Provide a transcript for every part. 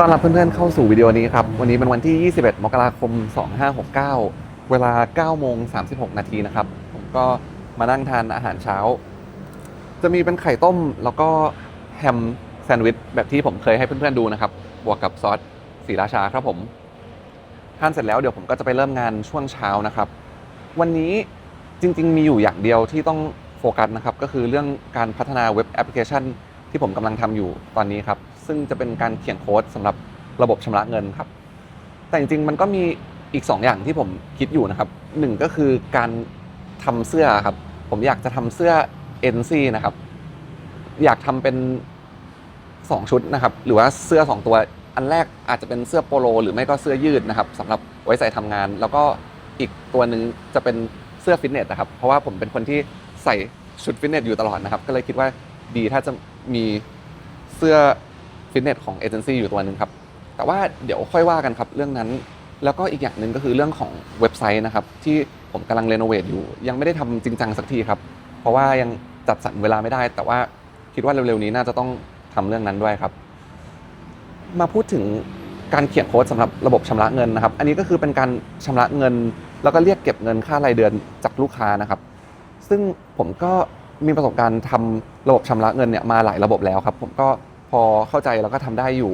ตอนรับเพื่อนๆเข้าสู่วิดีโอนี้ครับ วันนี้เป็นวันที่ 21 มกราคม 2569 เวลา9โมง36 นาทีนะครับ ผมก็มานั่งทานอาหารเช้า จะมีเป็นไข่ต้มแล้วก็แฮมแซนด์วิชแบบที่ผมเคยให้เพื่อนๆดูนะครับ บวกกับซอสสีราชาครับผมทานเสร็จแล้วเดี๋ยวผมก็จะไปเริ่มงานช่วงเช้านะครับ วันนี้จริง ๆ มีอยู่อย่างเดียวที่ต้องโฟกัสนะครับ ก็คือเรื่องการพัฒนาเว็บแอปพลิเคชัน ที่ผมกำลังทำอยู่ตอนนี้ครับ ซึ่งจะเป็นการเขียนโค้ดสำหรับระบบชำระเงินครับ แต่จริงๆมันก็มีอีก 2 อย่างที่ผมคิดอยู่นะครับหนึ่งก็คือการทำเสื้อครับ ผมอยากจะทำเสื้อ NC นะครับ อยากทำเป็น 2 ชุดนะครับ หรือว่าเสื้อ 2 ตัว อันแรกอาจจะเป็นเสื้อโปโล หรือไม่ก็เสื้อยืดนะครับสำหรับไว้ใส่ทำงาน แล้วก็อีกตัวหนึ่งจะเป็นเสื้อฟิตเนสนะครับ เพราะว่าผมเป็นคนที่ใส่ชุดฟิตเนสอยู่ตลอดนะครับ ก็เลยคิดว่าดีถ้าจะมีเสื้อ ฟิตเนสของเอเจนซี่อยู่ตัวหนึ่งครับ แต่ว่าเดี๋ยวค่อยว่ากันครับเรื่องนั้น แล้วก็อีกอย่างหนึ่งก็คือเรื่องของเว็บไซต์นะครับที่ผมกำลังเรโนเวทอยู่ ยังไม่ได้ทำจริงจังสักทีครับ เพราะว่ายังจัดสรรเวลาไม่ได้ แต่ว่าคิดว่าเร็วๆนี้น่าจะต้องทำเรื่องนั้นด้วยครับ มาพูดถึงการเขียนโค้ดสำหรับระบบชำระเงินนะครับ อันนี้ก็คือเป็นการชำระเงิน แล้วก็เรียกเก็บเงินค่ารายเดือนจากลูกค้านะครับ ซึ่งผมก็มีประสบการณ์ทำระบบชำระเงินเนี่ยมาหลายระบบแล้วครับ ผมก็ พอเข้าใจแล้วก็ทำได้อยู่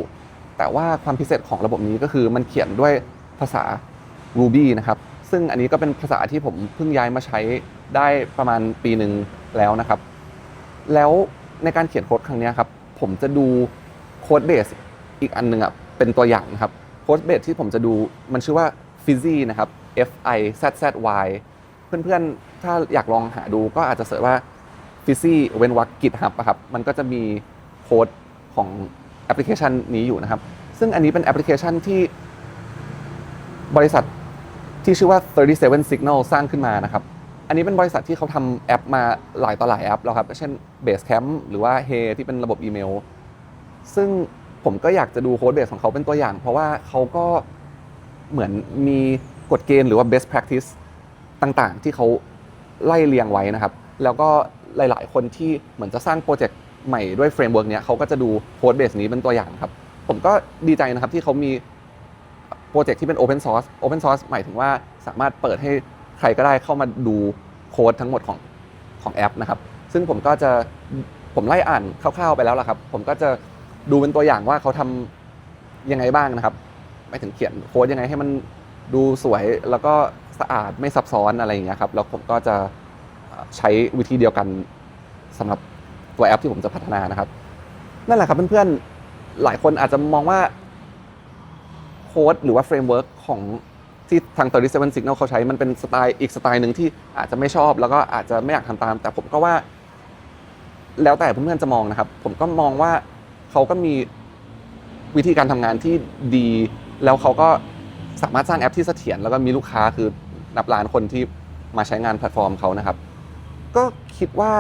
แต่ว่าความพิเศษของระบบนี้ก็คือมันเขียนด้วยภาษา Ruby นะครับ ซึ่งอันนี้ก็เป็นภาษาที่ผมเพิ่งย้ายมาใช้ได้ประมาณปีหนึ่งแล้วนะครับ แล้วในการเขียนโค้ดครั้งนี้ครับ ผมจะดูโค้ดเบสอีกอันหนึ่งอะเป็นตัวอย่างนะครับโค้ดเบสที่ผมจะดูมันชื่อว่า Fizzy นะครับ F I Z Z Y เพื่อนๆ ถ้าอยากลองหาดูก็อาจจะเสิร์ชว่า Fizzy เว้นวรรค GitHub อะครับ มันก็จะมีโค้ด ของแอปพลิเคชันนี้อยู่นะครับ ซึ่งอันนี้เป็นแอปพลิเคชันที่บริษัทที่ชื่อว่า 37 Signal สร้างขึ้นมานะครับ อันนี้เป็นบริษัทที่เขาทำแอปมาหลายต่อหลายแอปแล้วครับ เช่น Basecamp หรือว่า Hey ที่เป็นระบบอีเมล ซึ่งผมก็อยากจะดูโค้ดเบสของเขาเป็นตัวอย่าง เพราะว่าเขาก็เหมือนมีกฎเกณฑ์หรือว่า best practice ต่างๆ ที่เขาไล่เรียงไว้นะครับ แล้วก็หลาย ๆ คนที่เหมือนจะสร้างโปรเจกต์ ใหม่ด้วยเฟรมเวิร์กเนี้ยเขาก็จะดูโค้ดเบสนี้เป็นตัวอย่างครับ ผมก็ดีใจนะครับที่เขามีโปรเจกต์ที่เป็น Open Source Open Source หมายถึงว่าสามารถเปิดให้ใครก็ได้เข้ามาดูโค้ดทั้งหมดของของแอปนะครับ ซึ่งผมก็จะผมไล่อ่านคร่าวๆไปแล้วล่ะครับ ผมก็จะดูเป็นตัวอย่างว่าเขาทำยังไงบ้างนะครับหมายถึงเขียนโค้ดยังไงให้มันดูสวยแล้วก็สะอาดไม่ซับซ้อนอะไรอย่างเงี้ยครับ แล้วผมก็จะใช้วิธีเดียวกันสำหรับ ตัวแอปที่ผมจะพัฒนานะครับ นั่นแหละครับเพื่อนๆ หลายคนอาจจะมองว่าโค้ดหรือว่าเฟรมเวิร์กของที่ทาง 37 Signal เขาใช้มันเป็นสไตล์อีกสไตล์หนึ่งที่อาจจะไม่ชอบ แล้วก็อาจจะไม่อยากทำตาม แต่ผมก็ว่า แล้วแต่เพื่อนๆจะมองนะครับ ผมก็มองว่าเขาก็มีวิธีการทำงานที่ดี แล้วเขาก็สามารถสร้างแอปที่เสถียรแล้วก็มีลูกค้าคือนับล้านคนที่มาใช้งานแพลตฟอร์มเขานะครับ ก็คิดว่า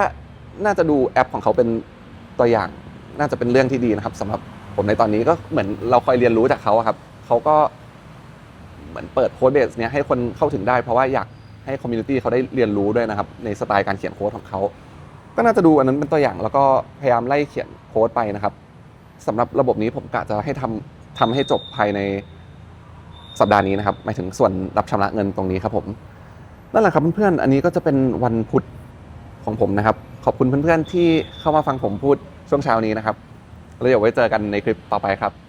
น่าจะดูแอปของเขาเป็นตัวอย่าง น่าจะเป็นเรื่องที่ดีนะครับสำหรับผมในตอนนี้ก็เหมือนเราคอยเรียนรู้จากเขาครับเขาก็เหมือนเปิดโค้ดเบสเนี้ยให้คนเข้าถึงได้เพราะว่าอยากให้คอมมูนิตี้เขาได้เรียนรู้ด้วยนะครับ ในสไตล์การเขียนโค้ดของเขา ก็น่าจะดูอันนั้นเป็นตัวอย่าง แล้วก็พยายามไล่เขียนโค้ดไปนะครับสำหรับระบบนี้ผมกะจะให้ทำทำให้จบภายในสัปดาห์นี้นะครับหมายถึงส่วนรับชำระเงินตรงนี้ครับผมนั่นแหละครับเพื่อนๆอันนี้ก็จะเป็นวันพุธ ของผมนะครับ ขอบคุณเพื่อนๆที่เข้ามาฟังผมพูดช่วงเช้านี้นะครับ แล้วเดี๋ยวไว้เจอกันในคลิปต่อไปครับ